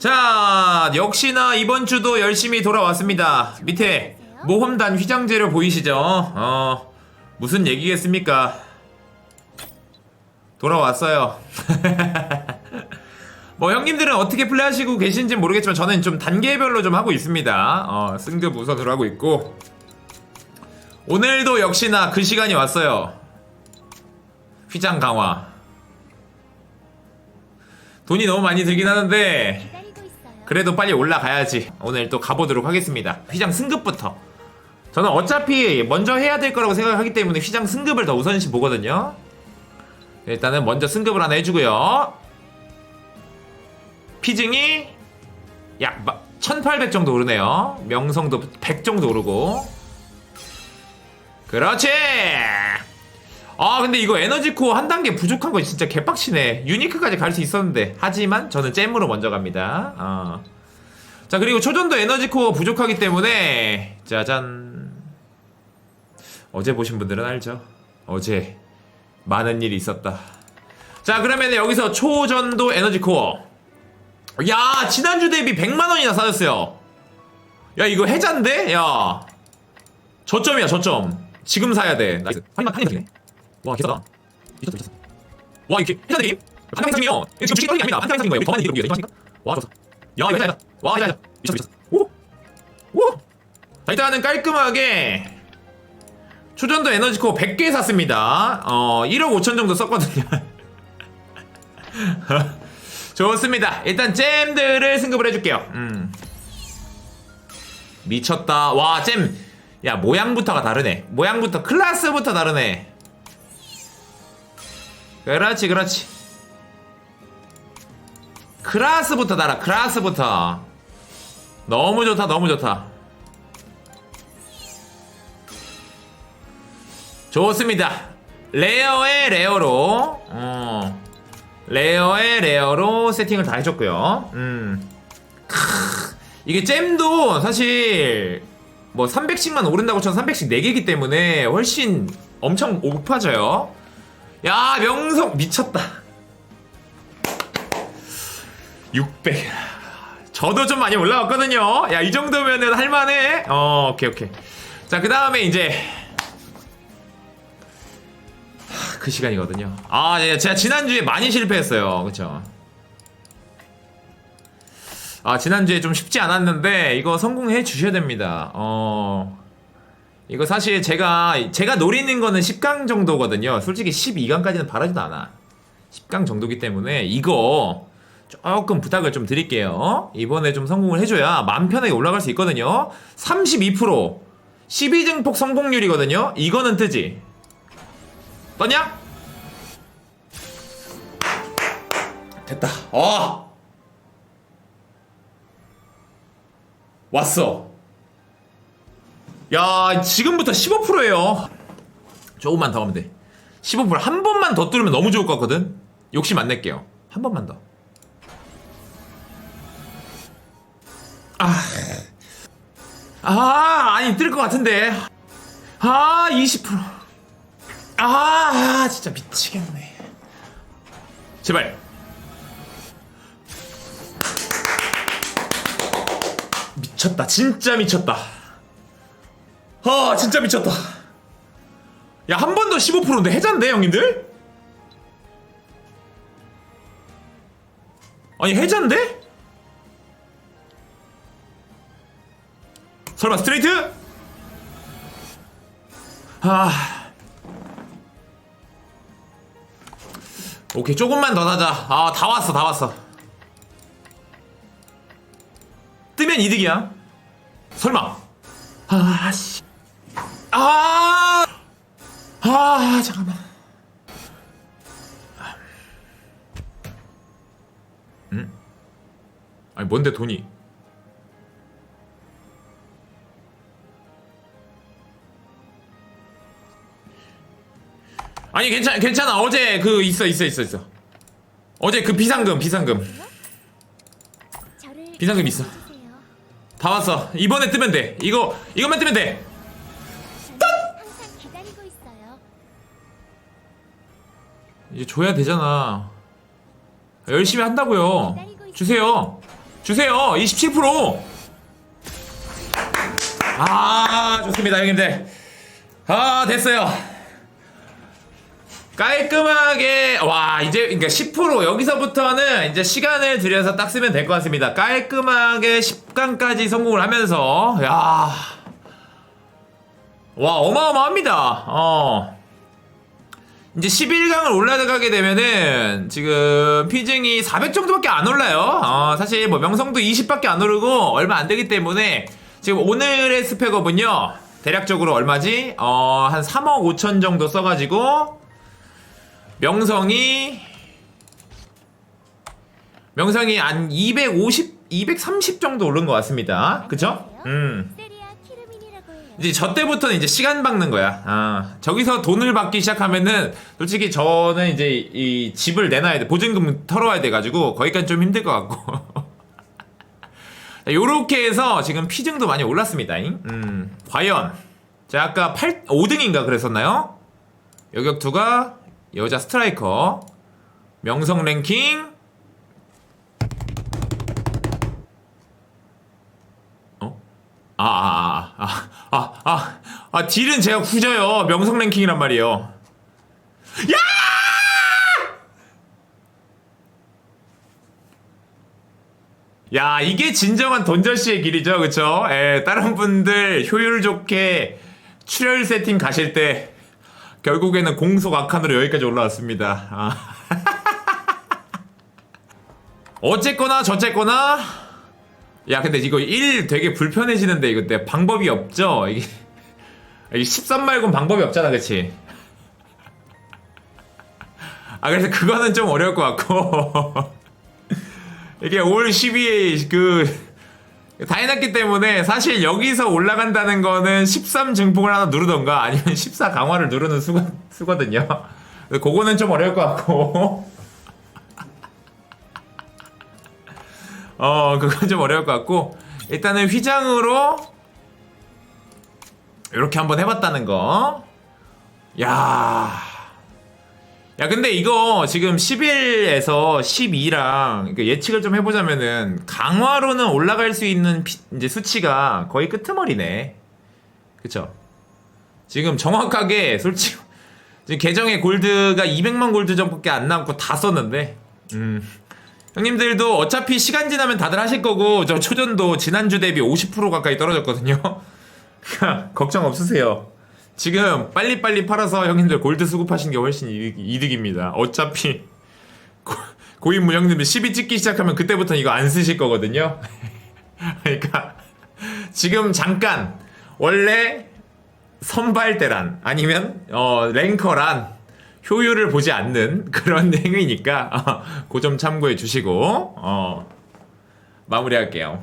자, 역시나 이번 주도 열심히 돌아왔습니다. 밑에 모험단 휘장제로 보이시죠? 어, 무슨 얘기겠습니까? 돌아왔어요. 뭐 형님들은 어떻게 플레이하시고 계신지 모르겠지만 저는 좀 단계별로 좀 하고 있습니다. 어, 승급 우선으로 하고 있고 오늘도 역시나 그 시간이 왔어요. 휘장 강화. 돈이 너무 많이 들긴 하는데. 그래도 빨리 올라가야지. 오늘 또 가보도록 하겠습니다. 휘장 승급부터. 저는 어차피 먼저 해야 될 거라고 생각하기 때문에 휘장 승급을 더 우선시 보거든요. 일단은 먼저 승급을 하나 해주고요. 피증이 약 1800 정도 오르네요. 명성도 100 정도 오르고. 그렇지! 아 근데 이거 에너지 코어 한 단계 부족한 거 진짜 개빡치네. 유니크까지 갈 수 있었는데. 하지만 저는 잼으로 먼저 갑니다. 어. 자 그리고 초전도 에너지 코어 부족하기 때문에. 짜잔. 어제 보신 분들은 알죠? 어제 많은 일이 있었다. 자 그러면 여기서 초전도 에너지 코어. 야 지난주 대비 100만원이나 싸졌어요. 야 이거 해잔데? 야. 저점이야 저점. 지금 사야 돼. 나이스 한이 되네 와 개싸다. 미쳤다 미쳤어 와 이렇게 드림 한강 행상이요. 이거 지금 주식 떨어진 게 아닙니다. 한강 행상인 거예요. 더 많이 이기는 거예요 와 좋았어. 야 이거 해자 와 해자 해자 미쳤어 미쳤어. 오오자 일단은 깔끔하게 초전도 에너지코 100개 샀습니다. 어 1억 5천 정도 썼거든요. 좋습니다. 일단 잼들을 승급을 해줄게요. 음. 미쳤다. 와잼. 야 모양부터가 다르네. 모양부터 클래스부터 다르네 그렇지 그렇지. 클래스부터 달아 클래스부터. 너무 좋다 너무 좋다. 좋습니다. 레어의 레어로 어. 레어의 레어로 세팅을 다 해줬고요. 음. 크, 이게 잼도 사실 뭐 300씩만 오른다고 쳐서 300씩 4개이기 때문에 훨씬 엄청 높아져요 야 명성. 미쳤다. 600 저도 좀 많이 올라왔거든요. 야 이 정도면은 할만해. 어 오케이 오케이. 자 그 다음에 이제. 하, 그 시간이거든요. 아 네, 제가 지난주에 많이 실패했어요. 그쵸? 아 지난주에 좀 쉽지 않았는데 이거 성공해 주셔야 됩니다. 어 이거 사실 제가 제가 노리는 거는 10강 정도거든요. 솔직히 12강까지는 바라지도 않아. 10강 정도기 때문에 이거 조금 부탁을 좀 드릴게요. 이번에 좀 성공을 해줘야 마음 편하게 올라갈 수 있거든요. 32% 12증폭 성공률이거든요. 이거는 뜨지. 떴냐? 됐다. 어! 왔어. 야, 지금부터 15%예요. 조금만 더 하면 돼. 15%한 번만 더 뚫으면 너무 좋을 것 같거든. 욕심 안 낼게요. 한 번만 더. 아. 아, 아니 뜰 것 같은데. 아, 20%. 아, 아, 진짜 미치겠네. 제발. 미쳤다 진짜 미쳤다 아 진짜 미쳤다 야 한 번 더 15%인데 해잔데 형님들? 아니 해잔데? 설마 스트레이트? 아 오케이 조금만 더 사자 아 다 왔어 다 왔어 뜨면 이득이야. 설마. 아, 씨. 아! 아, 잠깐만. 음? 아니, 뭔데 돈이. 아니, 괜찮아, 괜찮아. 어제 그 있어, 있어, 있어, 있어. 어제 그 비상금, 비상금. 비상금 있어. 다 왔어. 이번에 뜨면 돼. 이거 이것만 뜨면 돼. 이제 줘야 되잖아. 열심히 한다고요. 주세요. 주세요 27%. 아 좋습니다 형님들. 아 됐어요. 깔끔하게 와 이제 그러니까 10% 여기서부터는 이제 시간을 들여서 딱 쓰면 될 것 같습니다. 깔끔하게 10강까지 성공을 하면서 야. 와 어마어마합니다. 어. 이제 11강을 올라가게 되면은 지금 피증이 400 정도밖에 안 올라요. 어, 사실 뭐 명성도 20밖에 안 오르고 얼마 안 되기 때문에 지금 오늘의 스펙업은요. 대략적으로 얼마지? 어, 한 3억 5천 정도 써가지고 명성이 명성이 한 250, 230 정도 오른 것 같습니다. 그쵸? 음. 이제 저 때부터는 이제 시간 박는 거야. 아, 저기서 돈을 받기 시작하면은 솔직히 저는 이제 이 집을 내놔야 돼. 보증금 털어와야 돼가지고 거기까지 좀 힘들 것 같고. 요렇게 해서 지금 피증도 많이 올랐습니다. 음, 과연. 제가 아까 8, 5등인가 그랬었나요? 여격투가 여자 스트라이커. 명성 랭킹. 어? 아, 아, 아, 아, 아, 딜은 제가 후져요. 명성 랭킹이란 말이에요. 야! 야, 이게 진정한 돈저씨의 길이죠, 그쵸? 예, 다른 분들 효율 좋게 출혈 세팅 가실 때, 결국에는 공속 악한으로 여기까지 올라왔습니다. 아. 어쨌거나, 저쨌거나, 야, 근데 이거 1 되게 불편해지는데, 이거 내 방법이 없죠? 이게, 이게 13 말고는 방법이 없잖아, 그치? 아, 그래서 그거는 좀 어려울 것 같고. 이게 올 12에 그, 다 해놨기 때문에 사실 여기서 올라간다는 거는 13 증폭을 하나 누르던가 아니면 14 강화를 누르는 수거, 수거든요. 그거는 좀 어려울 것 같고. 어, 그건 좀 어려울 것 같고. 일단은 휘장으로 이렇게 한번 해봤다는 거. 야. 야, 근데 이거 지금 11에서 12랑 예측을 좀 해보자면은 강화로는 올라갈 수 있는 피- 이제 수치가 거의 끄트머리네. 그쵸? 지금 정확하게 솔직히 지금 계정에 골드가 200만 골드 정도밖에 안 남고 다 썼는데, 음. 형님들도 어차피 시간 지나면 다들 하실 거고 저 초전도 지난주 대비 50% 가까이 떨어졌거든요. 걱정 없으세요. 지금 빨리빨리 팔아서 형님들 골드 수급하시는 게 훨씬 이득, 입니다 어차피 고, 고인 무형님들 12 찍기 시작하면 그때부터 이거 안 쓰실 거거든요. 그러니까 지금 잠깐 원래 선발대란 아니면 어, 랭커란 효율을 보지 않는 그런 행위니까 그점 참고해 주시고 어, 마무리할게요.